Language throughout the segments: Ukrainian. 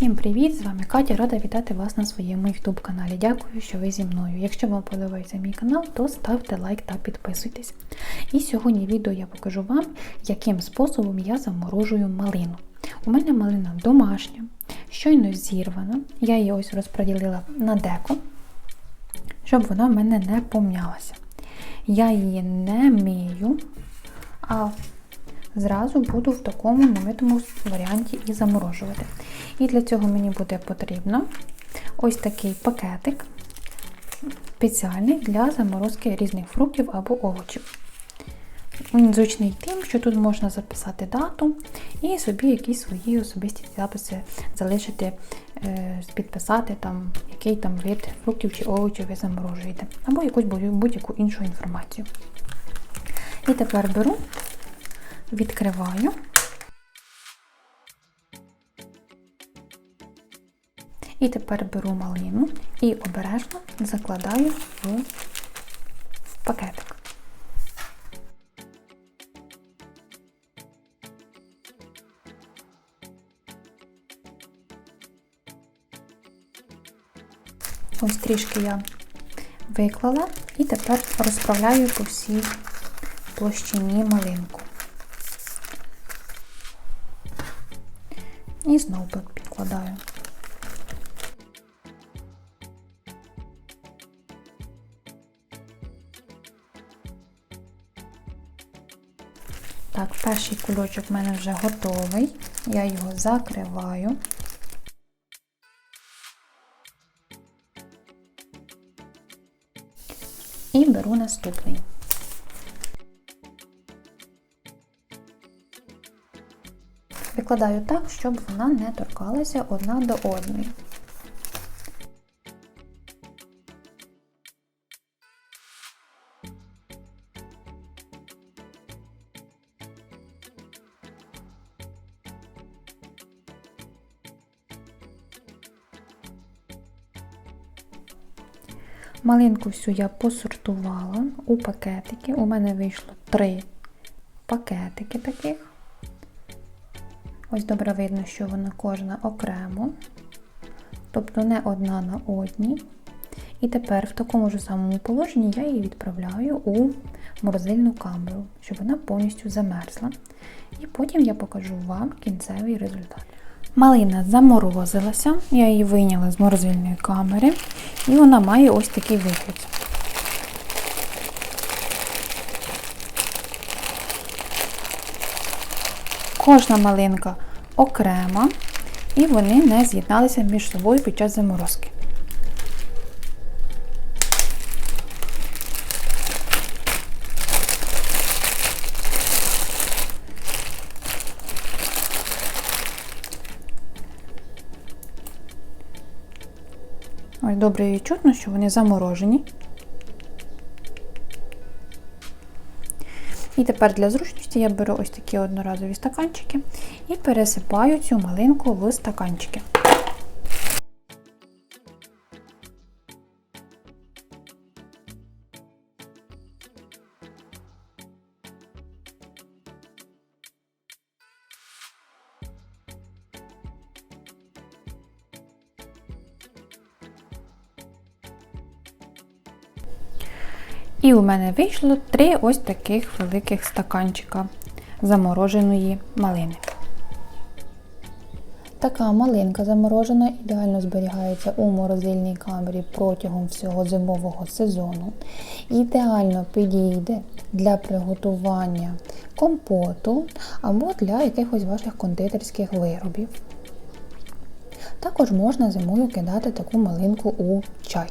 Всім привіт! З вами Катя, рада вітати вас на своєму YouTube каналі. Дякую, що ви зі мною. Якщо вам подобається мій канал, то ставте лайк та підписуйтесь. І сьогодні відео я покажу вам, яким способом я заморожую малину. У мене малина домашня, щойно зірвана. Я її ось розподілила на деко, щоб вона в мене не помнялася. Я її не мию, а зразу буду в такому немитому варіанті і заморожувати. І для цього мені буде потрібно ось такий пакетик спеціальний для заморозки різних фруктів або овочів. Він зручний тим, що тут можна записати дату і собі якісь свої особисті записи залишити, е, підписати, там, який там вид фруктів чи овочів ви заморожуєте, або якусь будь-яку іншу інформацію. І тепер беру, відкриваю. І тепер беру малину і обережно закладаю в, пакетик. Ось трішки я виклала і тепер розправляю по всій площині малинку. І знову підкладаю. Так, перший кульочок в мене вже готовий. Я його закриваю. І беру наступний. Викладаю так, щоб вона не торкалася одна до одної. Малинку всю я посортувала у пакетики. У мене вийшло три пакетики таких. Ось добре видно, що вона кожна окремо, тобто не одна на одній. І тепер в такому ж самому положенні я її відправляю у морозильну камеру, щоб вона повністю замерзла. І потім я покажу вам кінцевий результат. Малина заморозилася, я її вийняла з морозильної камери, і вона має ось такий вигляд. Кожна малинка окрема, і вони не з'єдналися між собою під час заморозки. Добре і чутно, що вони заморожені. І тепер для зручності я беру ось такі одноразові стаканчики і пересипаю цю малинку в стаканчики. І у мене вийшло три ось таких великих стаканчика замороженої малини. Така малинка заморожена ідеально зберігається у морозильній камері протягом всього зимового сезону. Ідеально підійде для приготування компоту або для якихось ваших кондитерських виробів. Також можна зимою кидати таку малинку у чай.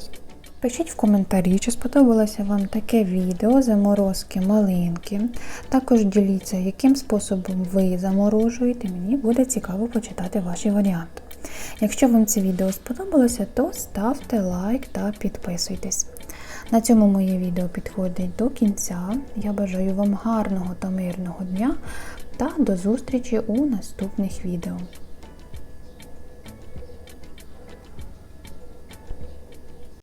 Пишіть в коментарі, чи сподобалося вам таке відео заморозки малинки. Також діліться, яким способом ви заморожуєте, мені буде цікаво почитати ваші варіанти. Якщо вам це відео сподобалося, то ставте лайк та підписуйтесь. На цьому моє відео підходить до кінця. Я бажаю вам гарного та мирного дня та до зустрічі у наступних відео.